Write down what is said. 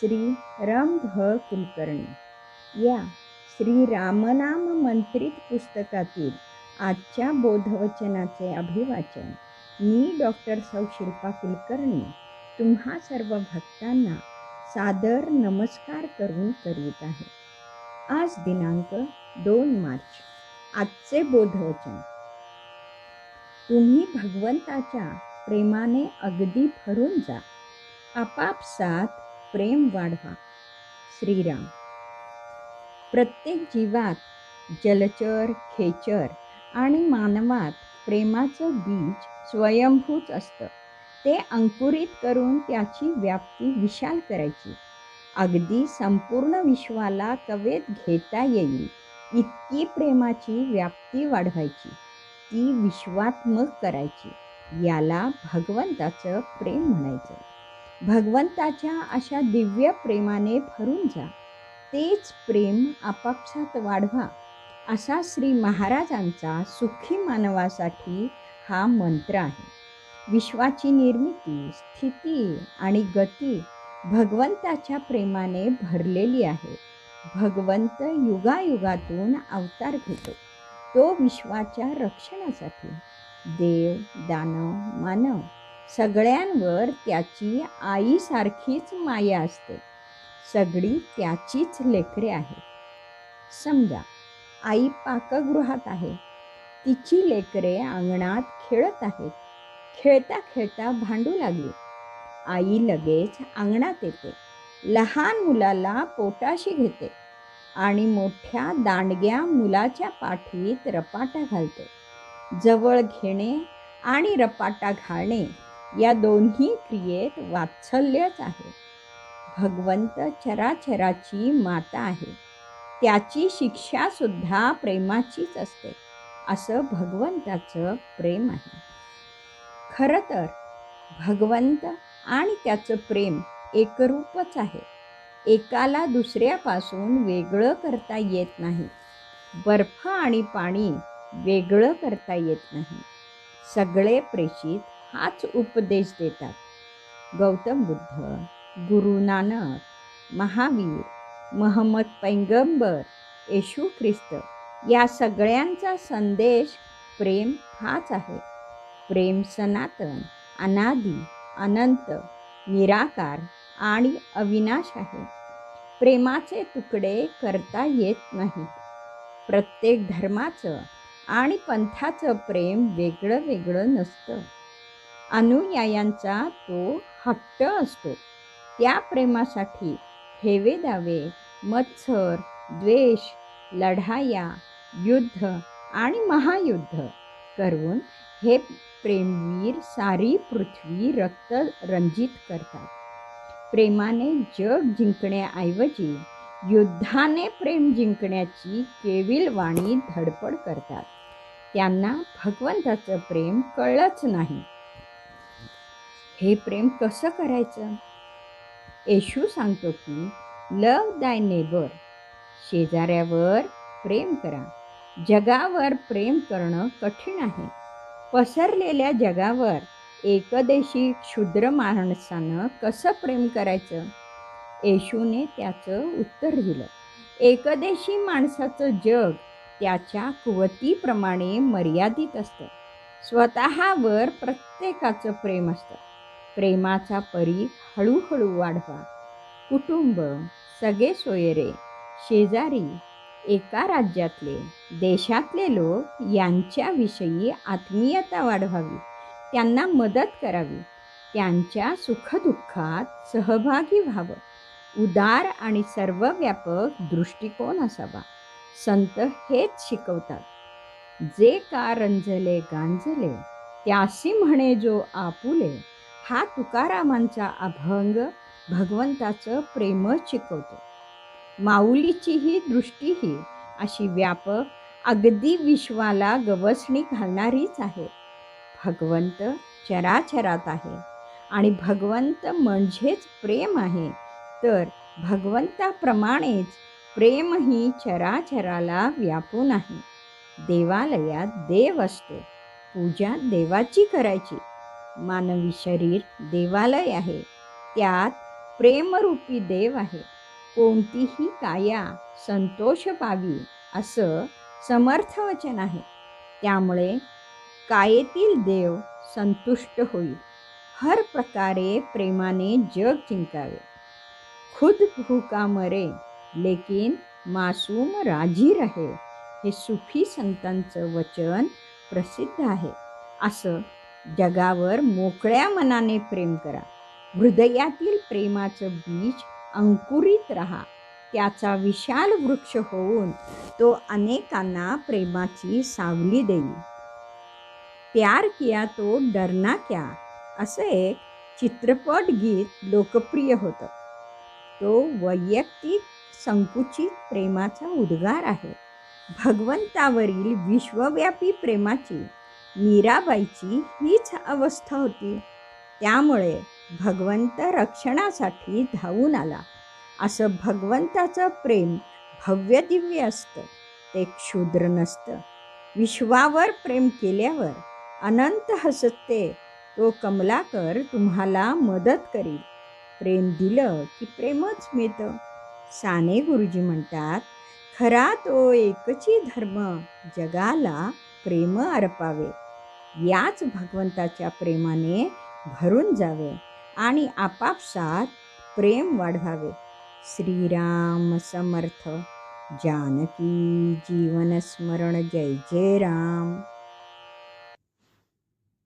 श्री रम कुलकर्णी या श्री रामनाम मंत्रित पुस्तकातील आजच्या बोधवचनाचे अभिवाचन मी डॉक्टर सौ शिल्पा कुलकर्णी तुम्हा सर्व भक्तांना सादर नमस्कार करून करीत आहे. आज दिनांक दोन मार्च आजचे बोधवचन. तुम्ही भगवंताच्या प्रेमाने अगदी भरून जा. आपापसात प्रेम वाढवा. श्रीराम. प्रत्येक जीवात जलचर खेचर आणि मानवात प्रेमाचं बीज स्वयंभूच असतं. ते अंकुरित करून त्याची व्याप्ती विशाल करायची. अगदी संपूर्ण विश्वाला कवेत घेता येईल इतकी प्रेमाची व्याप्ती वाढवायची. ती विश्वात्मक करायची. याला भगवंताचं प्रेम म्हणायचं. भगवंताच्या अशा दिव्य प्रेमाने भरून जा. तेच प्रेम आपापसात वाढवा. असा श्री महाराजांचा सुखी मानवासाठी हा मंत्र आहे. विश्वाची निर्मिती स्थिती आणि गती भगवंताच्या प्रेमाने भरलेली आहे. भगवंत युगायुगातून अवतार घेतो. तो विश्वाच्या रक्षणासाठी देव दानव मानव सगळ्यांवर त्याची आईसारखीच माया असते. सगळी त्याचीच लेकरे आहेत. समजा आई पाकगृहात आहे. तिची लेकरे अंगणात खेळत आहेत. खेळता खेळता भांडू लागली. आई लगेच अंगणात येते. लहान मुलाला पोटाशी घेते आणि मोठ्या दांडग्या मुलाच्या पाठीत रपाटा घालते. जवळ घेणे आणि रपाटा घालणे या दोन्ही क्रियेत वात्सल्यच आहे. भगवंत चराचराची माता आहे. त्याची शिक्षासुद्धा प्रेमाचीच असते. असं भगवंताचं प्रेम आहे. खरं तर भगवंत आणि त्याचं प्रेम एकरूपच आहे. एकाला दुसऱ्यापासून वेगळं करता येत नाही. बर्फ आणि पाणी वेगळं करता येत नाही. सगळे प्रेषित हाच उपदेश देतात. गौतम बुद्ध गुरु नानक महावीर महम्मद पैंगंबर येशू ख्रिस्त या सगळ्यांचा संदेश प्रेम हाच आहे. प्रेम सनातन अनादी अनंत निराकार आणि अविनाश आहे. प्रेमाचे तुकडे करता येत नाही प्रत्येक धर्माचं आणि पंथाचं प्रेम वेगळं वेगळं नसतं. अनुयायांचा तो हट्ट असतो. त्या प्रेमासाठी हेवे दावे मत्सर द्वेष लढाया युद्ध आणि महायुद्ध करून हे प्रेमवीर सारी पृथ्वी रक्त रंजित करतात. प्रेमाने जग जिंकण्याऐवजी युद्धाने प्रेम जिंकण्याची केविल वाणी धडपड करतात. त्यांना भगवंताचं प्रेम कळलंच नाही. हे प्रेम कसं करायचं? येशू सांगतो की लव दाय नेबर शेजाऱ्यावर प्रेम करा. जगावर प्रेम करणं कठीण आहे. पसरलेल्या जगावर एकदेशी क्षुद्र माणसानं कसं प्रेम करायचं? येशूने त्याचं उत्तर दिलं. एकदेशी माणसाचं जग त्याच्या कुवतीप्रमाणे मर्यादित असतं. स्वतःवर प्रत्येकाचं प्रेम असतं. प्रेमाचा परी हळूहळू वाढवा. कुटुंब सगळे सोयरे शेजारी एका राज्यातले देशातले लोक यांच्याविषयी आत्मीयता वाढवावी त्यांना मदत करावी त्यांच्या सुखदुःखात सहभागी व्हावं. उदार आणि सर्वव्यापक दृष्टिकोन असावा. संत हेच शिकवतात. जे का रंजले गांजले त्यासी म्हणे जो आपुले हा तुकारामांचा अभंग भगवंताचं प्रेमच शिकवतो. माऊलीचीही दृष्टीही अशी व्यापक अगदी विश्वाला गवसणी घालणारीच आहे. भगवंत चराचरात आहे आणि भगवंत म्हणजेच प्रेम आहे तर भगवंताप्रमाणेच प्रेमही चराचराला व्यापून आहे. देवालयात देव असतो पूजा देवाची करायची मानवी शरीर देवालय आहे. त्यात प्रेमरूपी देव आहे. कोणतीही काया संतोष पावी असं समर्थ वचन आहे. त्यामुळे कायेतील देव संतुष्ट होईल. हर प्रकारे प्रेमाने जग जिंकावे. खुद भूका मरे लेकिन मासूम राजी रहे. हे सुफी संतांचं वचन प्रसिद्ध आहे. असं जगावर मोकळ्या मनाने प्रेम करा. हृदयातील प्रेमाचं बीज अंकुरित राहा. त्याचा विशाल वृक्ष होऊन तो अनेकांना प्रेमाची सावली देईल. प्यार किया तो डरना क्या? असं एक चित्रपट गीत लोकप्रिय होतं. तो वैयक्तिक संकुचित प्रेमाचा उद्गार आहे. भगवंतावरील विश्वव्यापी प्रेमाची मीराबाईची हीच अवस्था होती. त्यामुळे भगवंत रक्षणासाठी धावून आला. असं भगवंताचं प्रेम भव्यदिव्य असतं. ते क्षुद्र नसतं. विश्वावर प्रेम केल्यावर अनंत हसते. तो कमलाकर तुम्हाला मदत करील. प्रेम दिलं की प्रेमच मिळतं. साने गुरुजी म्हणतात खरा तो एकची धर्म जगाला प्रेम अर्पावे याच भगवंताच्या प्रेमाने भरून जावे आणि आपापसात प्रेम वाढवावे. श्रीराम समर्थ. जानकी जीवन स्मरण. जय जय राम.